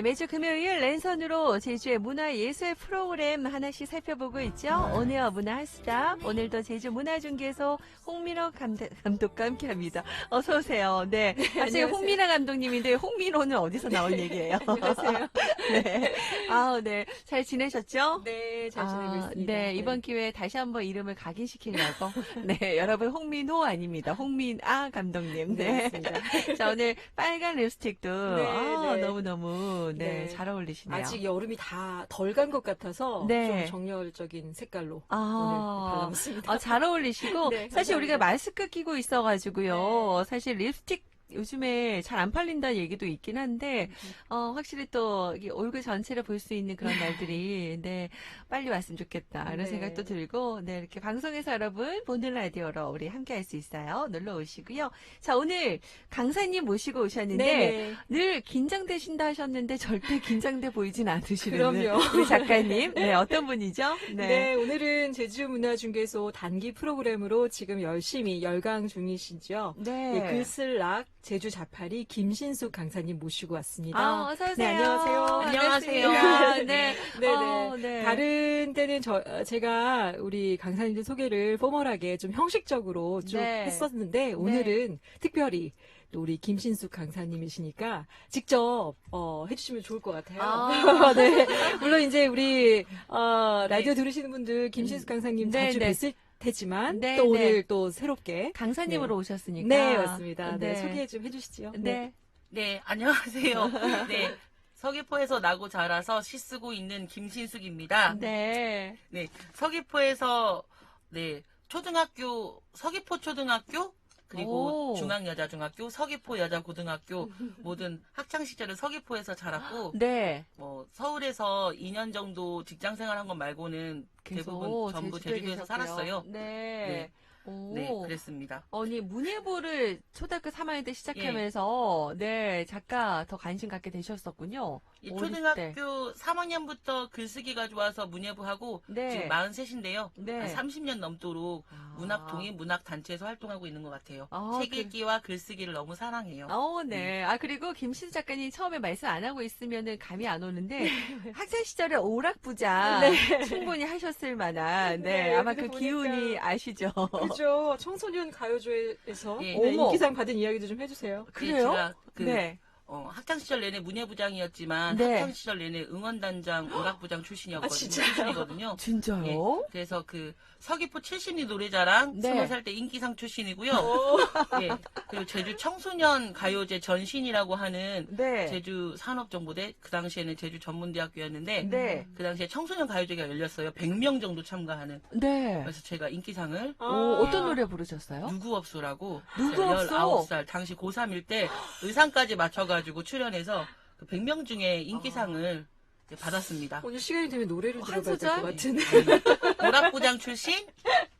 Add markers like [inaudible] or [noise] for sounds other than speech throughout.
네, 매주 금요일 랜선으로 제주의 문화예술 프로그램 하나씩 살펴보고 있죠. 오네어 문화하수다. 오늘도 제주 문화중계소 홍민호 감독, 감독과 함께 합니다. 어서 오세요. 네. 갑자기 안녕하세요. 홍민아 감독님인데 홍민호는 어디서 나온 얘기예요? [laughs] 안녕하세요. [laughs] 네. 아우, 네. 잘 지내셨죠? 네, 잘 지내고 아, 있습니다. 네, 이번 기회에 다시 한번 이름을 각인시키려고. [laughs] 네, 여러분, 홍민호 아닙니다. 홍민아 감독님. 네, 네. 자, 오늘 빨간 립스틱도 네, 아, 네. 너무 너무 네, 네. 잘 어울리시네요. 아직 여름이 다 덜 간 것 같아서 네. 좀 정열적인 색깔로 아, 오늘 발라봤습니다. 아, 잘 어울리시고 [laughs] 네, 사실 우리가 감사합니다. 마스크 끼고 있어가지고요. 사실 립스틱 요즘에 잘 안 팔린다는 얘기도 있긴 한데 어, 확실히 또 이게 얼굴 전체를 볼 수 있는 그런 날들이 [laughs] 네 빨리 왔으면 좋겠다 이런 네. 생각도 들고 네 이렇게 방송에서 여러분 보는 라디오로 우리 함께할 수 있어요. 놀러 오시고요. 자 오늘 강사님 모시고 오셨는데 네. 늘 긴장되신다 하셨는데 절대 긴장돼 보이진 않으시는 그럼요. 우리 작가님. 네, 어떤 분이죠? 네. 오늘은 제주문화중개소 단기 프로그램으로 지금 열심히 열강 중이시죠. 네. 네, 글쓸락 제주 자파리 김신숙 강사님 모시고 왔습니다. 아, 어서 오세요. 네, 안녕하세요. 안녕하세요. 반갑습니다. 네. 네네. [laughs] 어, 네. 다른 때는 저 어, 제가 우리 강사님들 소개를 포멀하게 좀 형식적으로 쭉 네. 했었는데 오늘은 특별히 또 우리 김신숙 강사님이시니까 직접 어, 해주시면 좋을 것 같아요. 아. [laughs] 네. 물론 이제 우리 어, 라디오 들으시는 분들 김신숙 강사님 네, 자주 네. 뵀을 테지만 네, 또 네. 오늘 또 새롭게 강사님으로 오셨으니까. 네 맞습니다. 네. 소개 좀 해주시죠. 네. 네, 안녕하세요. [laughs] 네, 서귀포에서 나고 자라서 시 쓰고 있는 김신숙입니다. 네. 네, 서귀포에서 네 초등학교 서귀포 초등학교 그리고 오. 중앙여자중학교, 서귀포 여자고등학교 [laughs] 모든 학창 시절을 서귀포에서 자랐고 네. 뭐 서울에서 2년 정도 직장 생활한 것 말고는 대부분 전부 제주도에 제주도에서 계셨고요. 살았어요. 네. 네. 오. 네, 그랬습니다. 아니 문예부를 초등학교 3학년 때 예. 시작하면서 네 작가 더 관심 갖게 되셨었군요. 이 어릴 초등학교 때. 3학년부터 글쓰기가 좋아서 문예부하고 네. 지금 43인데요. 네. 한 30년 넘도록 아. 문학 독립 문학 단체에서 활동하고 있는 것 같아요. 아, 책 그- 읽기와 글쓰기를 너무 사랑해요. 어, 네. 아, 그리고 김신 작가님 처음에 말씀 안 하고 있으면은 감이 안 오는데, [laughs] 학창 시절에 오락부자 충분히 하셨을 만한, 네. 네, 아마 그 보니까- 기운이 아시죠? 그렇죠. 청소년 가요제에서 예. 네, 어머. 인기상 받은 이야기도 좀 해주세요. 네, 그래요? 그 네. 어, 학창 시절 내내 문예부장이었지만 네. 학창 시절 내내 응원단장 오락부장 출신이었거든요. 아, 진짜요? 출신이거든요. [laughs] 진짜요? 예. 그래서 그 서귀포 70리 노래자랑 네. 20살 때 인기상 출신이고요. 오. 예. 그리고 제주 청소년 가요제 전신이라고 하는 네. 제주 산업정보대 그 당시에는 제주 전문대학교였는데 네. 그 당시에 청소년 가요제가 열렸어요. 100명 정도 참가하는. 네. 그래서 제가 인기상을 오, 아. 어떤 노래 부르셨어요? 누구 없소라고 누구 없소? 19살 당시 고3일 때 [gasps] 의상까지 맞춰가 지고 출연해서 그 100명 중에 인기상을 이제 받았습니다. 오늘 시간이 되면 노래를 한 들어봐야 될것 소절? 같은. 오락부장 출신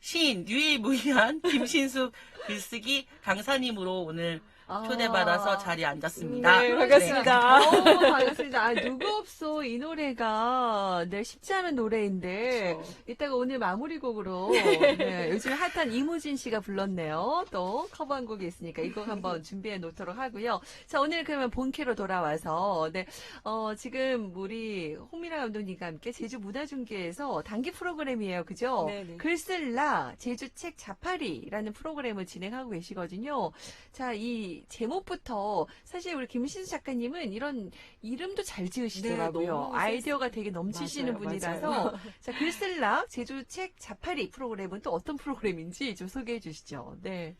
시인 유일무이한 김신숙 글쓰기 강사님으로 오늘 아. 초대받아서 자리에 앉았습니다. 네, 반갑습니다. 어, 반갑습니다. 아, 누구 없어. 이 노래가, 네, 쉽지 않은 노래인데, 그렇죠. 이따가 오늘 마무리곡으로, [laughs] 네, 요즘 핫한 이무진 씨가 불렀네요. 또 커버한 곡이 있으니까 이곡 한번 준비해 놓도록 하고요. 자, 오늘 그러면 본캐로 돌아와서, 네, 어, 지금 우리 홍미라 감독님과 함께 제주 문화중계에서 단기 프로그램이에요. 그죠? 네네. 글쓸라 제주 책 자파리라는 프로그램을 진행하고 계시거든요. 자, 이 제목부터 사실 우리 김신수 작가님은 이런 이름도 잘 네, 지으시더라고요. 너무 아이디어가 되게 넘치시는 맞아요, 분이라서 맞아요. [laughs] 자, 글쓸라 제주책 자파리 프로그램은 또 어떤 프로그램인지 좀 소개해 주시죠. 네.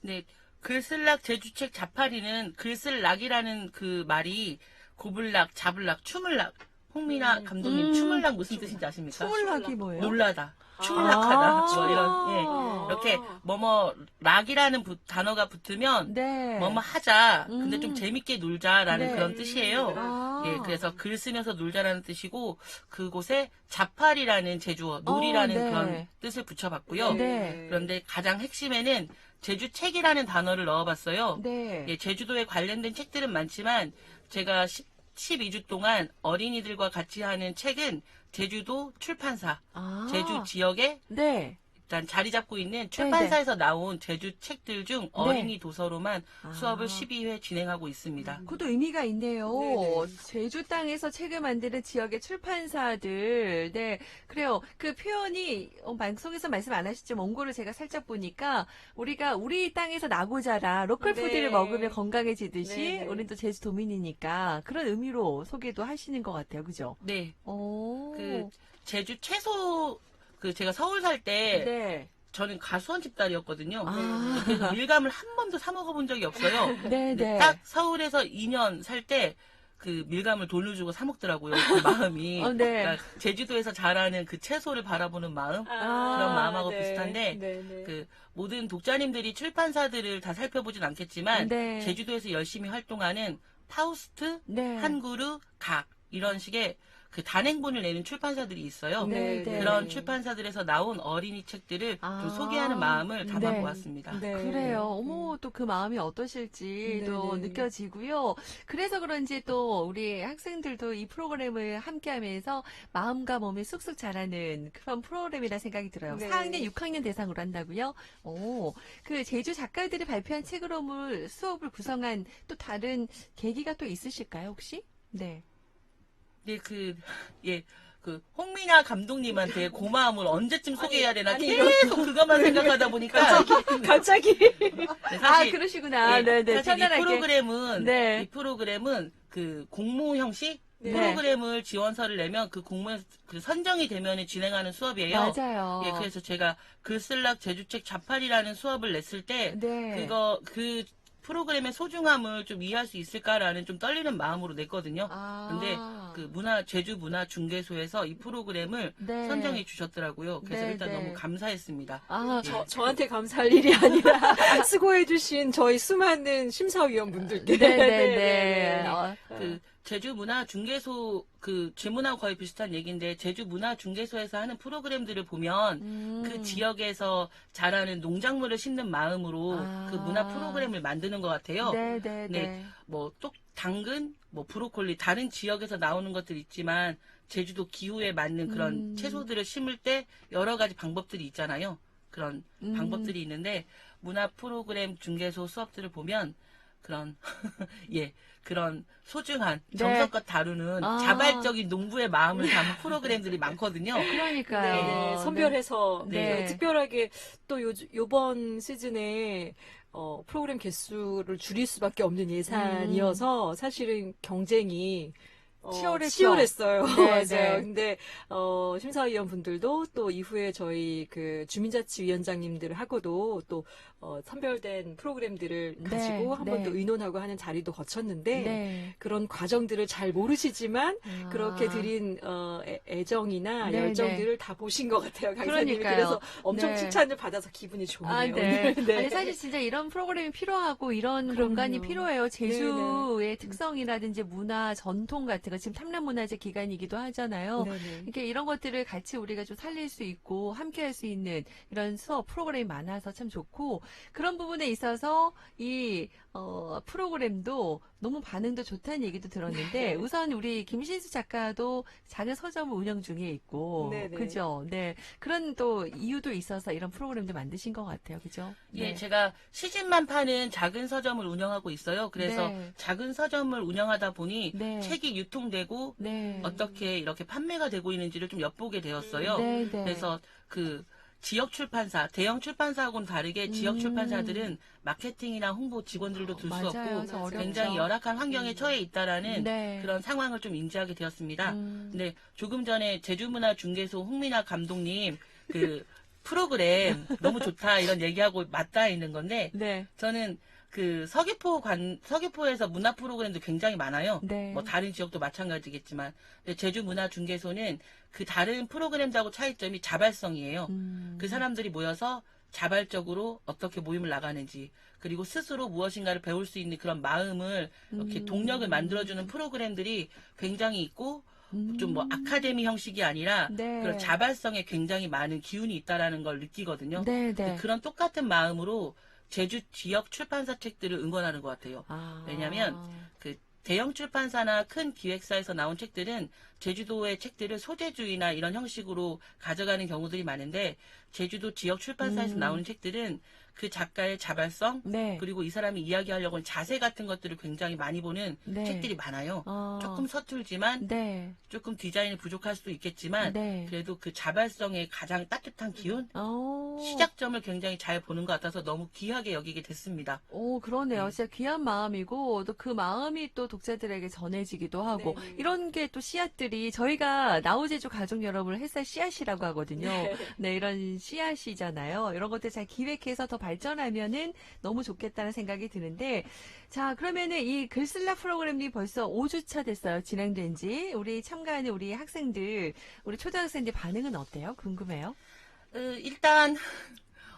네, 글쓸락 제주책 자파리는 글쓸락이라는 그 말이 고블락, 잡을락, 추물락. 홍미나 음. 감독님 음. 추물락 무슨 뜻인지 아십니까? 추물락이 뭐예요? 놀라다, 아. 추물락하다, 뭐 이런 예. 아. 이렇게 뭐뭐 락이라는 부- 단어가 붙으면 네. 뭐뭐 하자. 근데 음. 좀 재밌게 놀자라는 네. 그런 뜻이에요. 아. 예, 그래서 글 쓰면서 놀자라는 뜻이고 그곳에 자팔이라는 제주어, 놀이라는 어, 네. 그런 뜻을 붙여봤고요. 네. 그런데 가장 핵심에는 제주 책이라는 단어를 넣어봤어요. 네. 예, 제주도에 관련된 책들은 많지만 제가 10, 12주 동안 어린이들과 같이 하는 책은 제주도 출판사, 아. 제주 지역의 네. 일단 자리 잡고 있는 출판사에서 나온 제주 책들 중 어린이 도서로만 아. 수업을 12회 진행하고 있습니다. 그것도 의미가 있네요. 네네. 제주 땅에서 책을 만드는 지역의 출판사들. 네. 그래요. 그 표현이, 어, 방송에서 말씀 안 하셨지만, 원고를 제가 살짝 보니까, 우리가 우리 땅에서 나고 자라, 로컬 네. 푸드를 먹으면 건강해지듯이, 네네. 우리는 또 제주 도민이니까, 그런 의미로 소개도 하시는 것 같아요. 그죠? 네. 오. 그 제주 채소 그 제가 서울 살때 네. 저는 가수원 집딸이었거든요. 아. 그래서 밀감을 한 번도 사 먹어본 적이 없어요. [laughs] 네, 네. 딱 서울에서 2년 살 때 그 밀감을 돈을 주고 사 먹더라고요. 그 [laughs] 마음이. 어, 네. 그러니까 제주도에서 자라는 그 채소를 바라보는 마음. 아, 그런 마음하고 네. 비슷한데 네, 네. 그 모든 독자님들이 출판사들을 다 살펴보진 않겠지만 네. 제주도에서 열심히 활동하는 파우스트, 네. 한그루, 각 이런 식의 그 단행본을 내는 출판사들이 있어요. 네, 네. 그런 출판사들에서 나온 어린이 책들을 아. 좀 소개하는 마음을 네. 담아보았습니다. 네. 그래요. 어머, 또 그 마음이 어떠실지 또 네네. 느껴지고요. 그래서 그런지 또 우리 학생들도 이 프로그램을 함께 하면서 마음과 몸이 쑥쑥 자라는 그런 프로그램이라 생각이 들어요. 네. 4학년, 6학년 대상으로 한다고요? 오, 그 제주 작가들이 발표한 책으로물 수업을 구성한 또 다른 계기가 또 있으실까요, 혹시? 네. 네, 그, 예, 그, 홍민아 감독님한테 고마움을 언제쯤 소개해야 되나 아니, 계속 그것만 생각하다 보니까. 갑자기 네, 아, 사실, 그러시구나. 예, 네, 네. 사실 이 편안하게. 프로그램은, 네. 이 프로그램은 그 공모 형식? 네. 프로그램을 지원서를 내면 그 공모에 그 선정이 되면 진행하는 수업이에요. 맞아요. 예, 그래서 제가 글쓸락 제주책 자팔이라는 수업을 냈을 때 네. 그거 그 프로그램의 소중함을 좀 이해할 수 있을까라는 좀 떨리는 마음으로 냈거든요. 아. 근데 그 문화 제주 문화 중개소에서 이 프로그램을 네. 선정해 주셨더라고요. 그래서 네, 일단 네. 너무 감사했습니다. 아, 저, 저한테 감사할 일이 아니라 [laughs] 수고해 주신 저희 수많은 심사위원분들께. 네 네네. [laughs] 어, 그 제주 문화 중개소 그 제문하고 거의 비슷한 얘기인데 제주 문화 중개소에서 하는 프로그램들을 보면 음. 그 지역에서 자라는 농작물을 심는 마음으로 아. 그 문화 프로그램을 만드는 것 같아요. 네네네. 네. 뭐또 당근, 뭐 브로콜리 다른 지역에서 나오는 것들 있지만 제주도 기후에 맞는 그런 음. 채소들을 심을 때 여러 가지 방법들이 있잖아요. 그런 음. 방법들이 있는데 문화 프로그램 중개소 수업들을 보면 그런 [laughs] 예 그런 소중한 네. 정성껏 다루는 아. 자발적인 농부의 마음을 담은 프로그램들이 [laughs] 많거든요. 그러니까요. 네, 선별해서 네. 네, 특별하게 또 요, 요번 시즌에 어, 프로그램 개수를 줄일 수밖에 없는 예산이어서 사실은 경쟁이 어, 치열했죠. 치열했어요. 네, [laughs] 맞아요. 네. 근데 어, 심사위원 분들도 또 이후에 저희 그 주민자치위원장님들 하고도 또 어, 선별된 프로그램들을 네, 가지고 한번 네. 또 의논하고 하는 자리도 거쳤는데 네. 그런 과정들을 잘 모르시지만 아. 그렇게 드린 어, 애- 애정이나 네, 열정들을 다 보신 것 같아요. 강사님이 그러니까요. 그래서 엄청 네. 칭찬을 받아서 기분이 좋네요. 아, 네. [laughs] 네. 아니, 사실 진짜 이런 프로그램이 필요하고 이런 그럼요. 공간이 필요해요. 제주의 특성이라든지 문화, 전통 같은 거 지금 탐남문화재 기간이기도 하잖아요. 네네. 이렇게 이런 것들을 같이 우리가 좀 살릴 수 있고 함께 할 수 있는 이런 수업 프로그램이 많아서 참 좋고 그런 부분에 있어서 이 어, 프로그램도 너무 반응도 좋다는 얘기도 들었는데 우선 우리 김신수 작가도 작은 서점을 운영 중에 있고 네네. 그죠? 네. 그런 또 이유도 있어서 이런 프로그램도 만드신 것 같아요. 그죠? 예, 네. 제가 시집만 파는 작은 서점을 운영하고 있어요. 그래서 네. 작은 서점을 운영하다 보니 네. 책이 유통되고 네. 어떻게 이렇게 판매가 되고 있는지를 좀 엿보게 되었어요. 네, 네. 그래서 그 지역 출판사, 대형 출판사하고는 다르게 지역 음. 출판사들은 마케팅이나 홍보 직원들도 둘 수 맞아요. 없고 어렵죠. 굉장히 열악한 환경에 처해 있다라는 네. 그런 상황을 좀 인지하게 되었습니다. 음. 근데 조금 전에 제주문화중개소 홍민아 감독님 그 [laughs] 프로그램 [laughs] 너무 좋다 이런 얘기하고 맞닿아 있는 건데 네. 저는 그 서귀포 관 서귀포에서 문화 프로그램도 굉장히 많아요. 네. 뭐 다른 지역도 마찬가지겠지만 근데 제주 문화 중개소는 그 다른 프로그램하고 차이점이 자발성이에요. 음. 그 사람들이 모여서 자발적으로 어떻게 모임을 나가는지 그리고 스스로 무엇인가를 배울 수 있는 그런 마음을 이렇게 음. 동력을 만들어주는 프로그램들이 굉장히 있고 음. 좀뭐 아카데미 형식이 아니라 네. 그런 자발성에 굉장히 많은 기운이 있다라는 걸 느끼거든요. 네, 네. 그런 똑같은 마음으로 제주 지역 출판사 책들을 응원하는 것 같아요. 아. 왜냐면 그 대형 출판사나 큰 기획사에서 나온 책들은 제주도의 책들을 소재주의나 이런 형식으로 가져가는 경우들이 많은데 제주도 지역 출판사에서 음. 나오는 책들은 그 작가의 자발성 네. 그리고 이 사람이 이야기하려고 하는 자세 같은 것들을 굉장히 많이 보는 네. 책들이 많아요. 어. 조금 서툴지만 네. 조금 디자인이 부족할 수도 있겠지만 네. 그래도 그 자발성의 가장 따뜻한 기운 어. 시작점을 굉장히 잘 보는 것 같아서 너무 귀하게 여기게 됐습니다. 오, 그러네요. 네. 진짜 귀한 마음이고, 또 그 마음이 또 독자들에게 전해지기도 하고, 네. 이런 게 또 씨앗들이, 저희가 나우제주 가족 여러분을 햇살 씨앗이라고 하거든요. 네. 네, 이런 씨앗이잖아요. 이런 것들 잘 기획해서 더 발전하면은 너무 좋겠다는 생각이 드는데, 자, 그러면은 이 글쓸라 프로그램이 벌써 5주차 됐어요. 진행된 지. 우리 참가하는 우리 학생들, 우리 초등학생들 반응은 어때요? 궁금해요. 어, 일단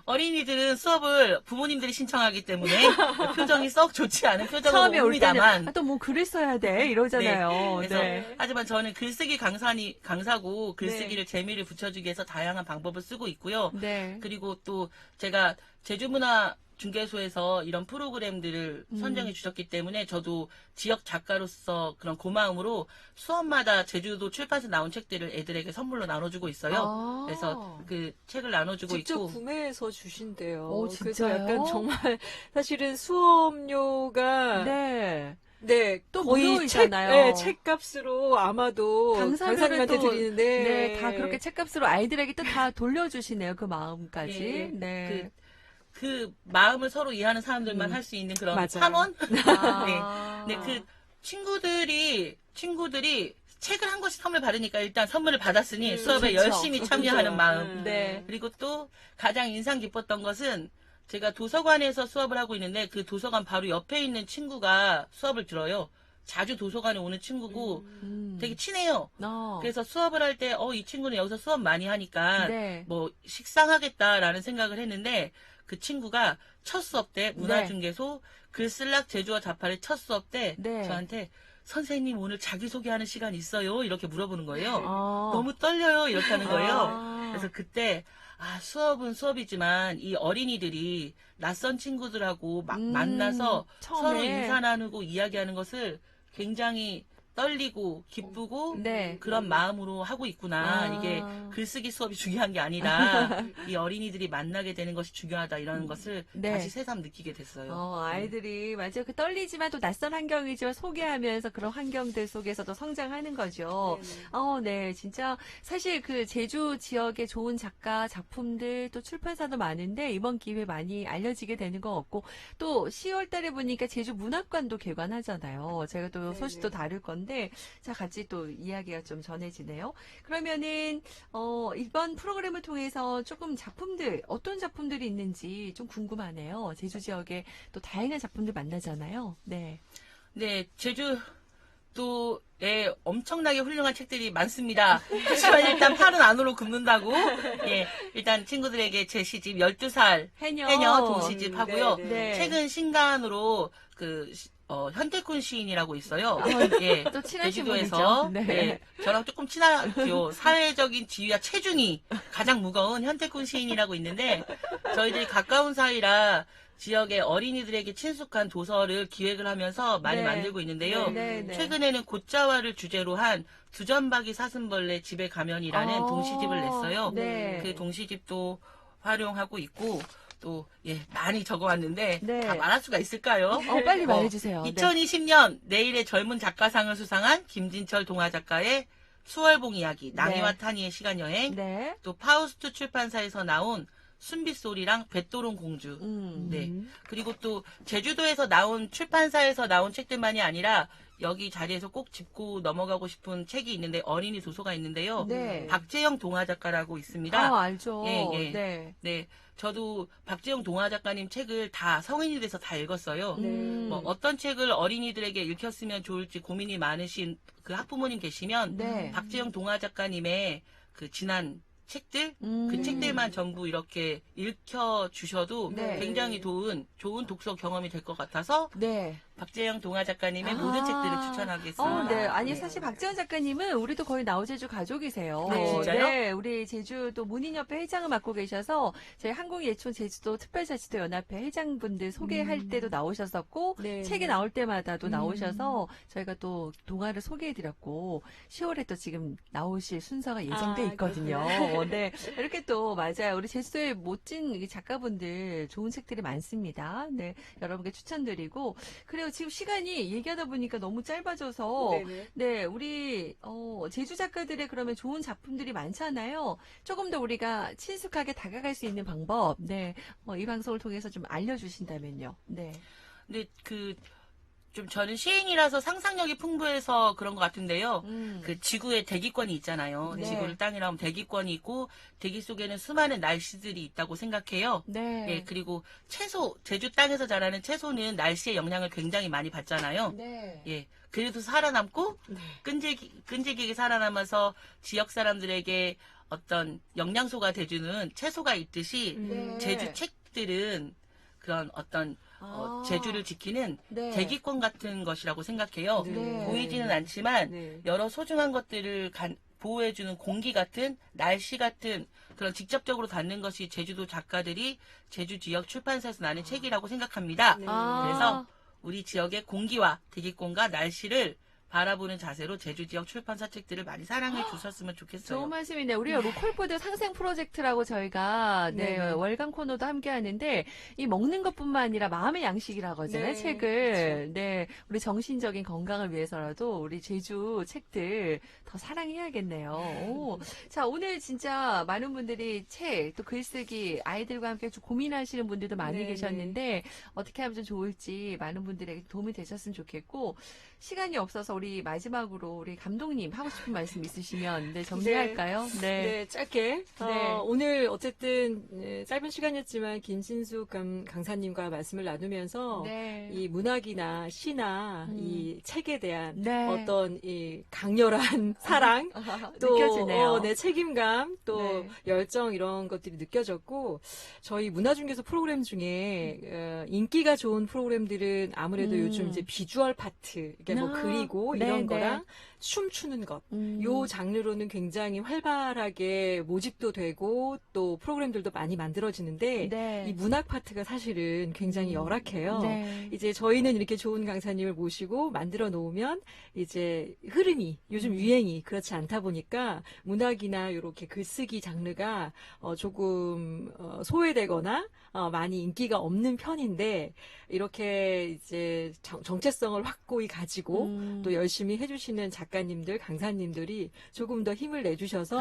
어린이들은 수업을 부모님들이 신청하기 때문에 [laughs] 표정이 썩 좋지 않은 표정으로 처음에 올 때는, 옵니다만 아, 또뭐 글을 써야 돼. 이러잖아요. 그래서 네. 하지만 저는 글쓰기 강사니 강사고 글쓰기를 재미를 붙여주기 위해서 다양한 방법을 쓰고 있고요. 네. 그리고 또 제가 제주문화 중개소에서 이런 프로그램들을 음. 선정해 주셨기 때문에 저도 지역 작가로서 그런 고마움으로 수업마다 제주도 출판사 나온 책들을 애들에게 선물로 나눠주고 있어요. 아. 그래서 그 책을 나눠주고 직접 있고 구매해서 주신대요. 오, 그래서? 약간 정말 [laughs] 사실은 수업료가 네. 네, 또 거의 무료이잖아요. 책, 네, 책값으로 아마도 강사님한테 또, 드리는데 네, 다 그렇게 책값으로 아이들에게 또 다 돌려주시네요. 그 마음까지. 예, 네. 그, 그 마음을 서로 이해하는 사람들만 음. 할수 있는 그런 맞아요. 환원? 아. [laughs] 네, 그 친구들이 친구들이 책을 한 권씩 선물 받으니까 일단 선물을 받았으니 음, 수업에 좋죠. 열심히 참여하는. 마음. 음. 네. 그리고 또 가장 인상 깊었던 것은 제가 도서관에서 수업을 하고 있는데 그 도서관 바로 옆에 있는 친구가 수업을 들어요. 자주 도서관에 오는 친구고 음. 되게 친해요. 어. 그래서 수업을 할 때 어 이 친구는 여기서 수업 많이 하니까 네. 뭐 식상하겠다라는 생각을 했는데 그 친구가 첫 수업 때 문화중개소 글쓸락 제주어 자파의 첫 수업 때 네. 저한테 선생님 오늘 자기소개하는 시간 있어요? 이렇게 물어보는 거예요. 어. 너무 떨려요 이렇게 하는 거예요. 아. 그래서 그때 아 수업은 수업이지만 이 어린이들이 낯선 친구들하고 막 음, 만나서 처음에. 서로 인사 나누고 이야기하는 것을 굉장히 떨리고 기쁘고 네. 그런 마음으로 하고 있구나. 아. 이게 글쓰기 수업이 중요한 게 아니라 [laughs] 이 어린이들이 만나게 되는 것이 중요하다 이런 것을 네. 다시 새삼 느끼게 됐어요. 어, 아이들이, 맞아요. 그 떨리지만 또 낯선 환경이지만 소개하면서 그런 환경들 속에서도 성장하는 거죠. 어, 네, 진짜 사실 그 제주 지역의 좋은 작가 작품들 또 출판사도 많은데 이번 기회에 많이 알려지게 되는 것 같고 또 10월 달에 보니까 제주 문학관도 개관하잖아요. 제가 또 네네. 소식도 다룰 건데 자 같이 또 이야기가 좀 전해지네요. 그러면은 어, 이번 프로그램을 통해서 조금 작품들 어떤 작품들이 있는지 좀 궁금하네요. 제주 지역에 또 다양한 작품들 만나잖아요. 네. 네, 제주도 에 엄청나게 훌륭한 책들이 많습니다. 하지만 일단 팔은 안으로 굽는다고. 예, 일단 친구들에게 제 시집 12살 해녀. 해녀 동시집 하고요. 네, 네. 최근 신간으로 그 시- 어, 현태쿤 시인이라고 있어요. 예. 또 친하신 제주도에서 분이죠. 네. 네, 저랑 조금 친하죠. 사회적인 지위와 체중이 가장 무거운 현태쿤 시인이라고 있는데 저희들이 가까운 사이라 지역의 어린이들에게 친숙한 도서를 기획을 하면서 많이 네. 만들고 있는데요. 네, 네. 최근에는 곶자와 를 주제로 한 두전박이 사슴벌레 집에 가면이라는 아, 동시집을 냈어요. 네. 그 동시집도 활용하고 있고 또 예, 많이 적어왔는데 네. 다 말할 수가 있을까요? 어, 빨리 말해주세요. 네. 2020년 내일의 젊은 작가상을 수상한 김진철 동화 작가의 수월봉 이야기, 낭이와 네. 타니의 시간 여행, 네. 또 파우스트 출판사에서 나온 순빗소리랑 뱃도롱 공주, 음. 네. 그리고 또 제주도에서 나온 출판사에서 나온 책들만이 아니라 여기 자리에서 꼭 짚고 넘어가고 싶은 책이 있는데 어린이 도서가 있는데요. 네. 박재영 동화 작가라고 있습니다. 아, 알죠. 예, 예. 네. 네, 저도 박재영 동화 작가님 책을 다 성인이 돼서 다 읽었어요. 네. 음. 뭐 어떤 책을 어린이들에게 읽혔으면 좋을지 고민이 많으신 그 학부모님 계시면 네. 박재영 동화 작가님의 그 지난 책들 음. 그 책들만 전부 이렇게 읽혀 주셔도 네. 굉장히 좋은 좋은 독서 경험이 될 것 같아서 네. 박재영 동화 작가님의 아. 모든 책들을 추천하겠습니다. 어, 네. 아니, 네. 사실 박지원 작가님은 우리도 거의 나우제주 가족이세요. 아, 진짜요? 네. 우리 제주도 문인협회 회장을 맡고 계셔서 저희 한국예촌 제주도 특별자치도 연합회 회장분들 소개할 때도 나오셨었고 네. 책에 나올 때마다도 음. 나오셔서 저희가 또 동화를 소개해드렸고 10월에 또 지금 나오실 순서가 예정돼 아, 있거든요. 네, 이렇게 또 맞아요. 우리 제주도에 멋진 이 작가분들 좋은 책들이 많습니다. 네, 여러분께 추천드리고 그리고 지금 시간이 얘기하다 보니까 너무 짧아져서 네네. 네, 우리 어, 제주 작가들의 그러면 좋은 작품들이 많잖아요. 조금 더 우리가 친숙하게 다가갈 수 있는 방법, 네, 어, 이 방송을 통해서 좀 알려주신다면요. 네. 근데 그 좀 저는 시인이라서 상상력이 풍부해서 그런 것 같은데요. 음. 그 지구에 대기권이 있잖아요. 네. 지구를 땅이라 하면 대기권이 있고 대기 속에는 수많은 날씨들이 있다고 생각해요. 네. 예, 그리고 채소, 제주 땅에서 자라는 채소는 날씨의 영향을 굉장히 많이 받잖아요. 네. 예. 그래도 살아남고 네. 끈질기, 끈질기게 살아남아서 지역 사람들에게 어떤 영양소가 돼주는 채소가 있듯이 음. 제주 책들은 그런 어떤 어, 아. 제주를 지키는 네. 대기권 같은 것이라고 생각해요. 네. 보이지는 않지만 네. 여러 소중한 것들을 간- 보호해주는 공기 같은 날씨 같은 그런 직접적으로 닿는 것이 제주도 작가들이 제주 지역 출판사에서 나는 책이라고 생각합니다. 네. 아. 그래서 우리 지역의 공기와 대기권과 날씨를 바라보는 자세로 제주 지역 출판사 책들을 많이 사랑해 주셨으면 좋겠어요. 좋은 말씀이네요. 우리가 로컬푸드 상생 프로젝트라고 저희가 네, 네네. 월간 코너도 함께 하는데 이 먹는 것뿐만 아니라 마음의 양식이라고 하잖아요. 네, 책을. 네. 우리 정신적인 건강을 위해서라도 우리 제주 책들 더 사랑해야겠네요. 오. [laughs] 자, 오늘 진짜 많은 분들이 책, 또 글쓰기, 아이들과 함께 좀 고민하시는 분들도 많이 네네. 계셨는데 어떻게 하면 좀 좋을지 많은 분들에게 도움이 되셨으면 좋겠고 시간이 없어서 우리 마지막으로 우리 감독님 하고 싶은 말씀 있으시면 네, 정리할까요? [laughs] 네. 네, 짧게. 어, 네. 오늘 어쨌든 예, 짧은 시간이었지만 김신숙 감- 강사님과 말씀을 나누면서 네. 이 문학이나 시나 음. 이 책에 대한 네. 어떤 이 강렬한 [laughs] 사랑 또 느껴지네요. 어, 네, 책임감 또 네. 열정 이런 것들이 느껴졌고 저희 문화중개소 프로그램 중에 어, 인기가 좋은 프로그램들은 아무래도 음. 요즘 이제 비주얼 파트 이게 뭐 아, 그리고 네, 이런 네. 거랑 춤추는 것 음. 요 장르로는 굉장히 활발하게 모집도 되고 또 프로그램들도 많이 만들어지는데 네. 이 문학 파트가 사실은 굉장히 음. 열악해요. 네. 이제 저희는 이렇게 좋은 강사님을 모시고 만들어 놓으면 이제 흐름이 요즘 유행이 그렇지 않다 보니까 문학이나 이렇게 글쓰기 장르가 어 조금 어 소외되거나 어 많이 인기가 없는 편인데 이렇게 이제 정- 정체성을 확고히 가지고 음. 또 열심히 해주시는 작 가님들, 강사님들이 조금 더 힘을 내주셔서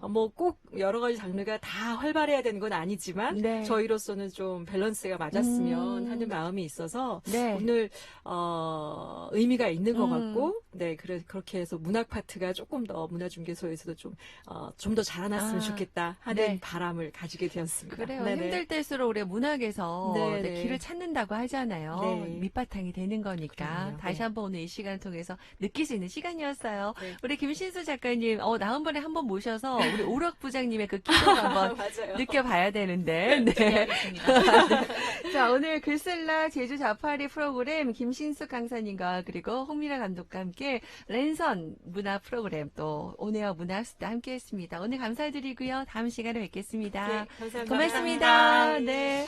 아. 뭐꼭 여러 가지 장르가 다 활발해야 되는 건 아니지만 네. 저희로서는 좀 밸런스가 맞았으면 음. 하는 마음이 있어서 네. 오늘 어, 의미가 있는 것 음. 같고 네 그래 그렇게 해서 문학 파트가 조금 더 문화중개소에서도 좀 어, 좀 더 자라났으면 아. 좋겠다 하는 네. 바람을 가지게 되었습니다. 그래요. 네네. 힘들 때일수록 우리가 문학에서 네, 네, 네. 길을 찾는다고 하잖아요. 네. 밑바탕이 되는 거니까. 그럼요. 다시 네. 한번 오늘 이 시간을 통해서 느낄 수 있는 시간이었어요. 네. 우리 김신수 작가님, 어, 다음번에 한번 모셔서 우리 오락 부장님의 그 기도를 한번. [laughs] 느껴봐야 되는데. 네. 하겠습니다. [laughs] 자, 오늘 글쓸라 제주 자파리 프로그램 김신숙 강사님과 그리고 홍미라 감독과 함께 랜선 문화 프로그램 또 온에어 문화학습도 함께 했습니다. 오늘 감사드리고요. 다음 시간에 뵙겠습니다. 네, 감사합니다. 고맙습니다. 네.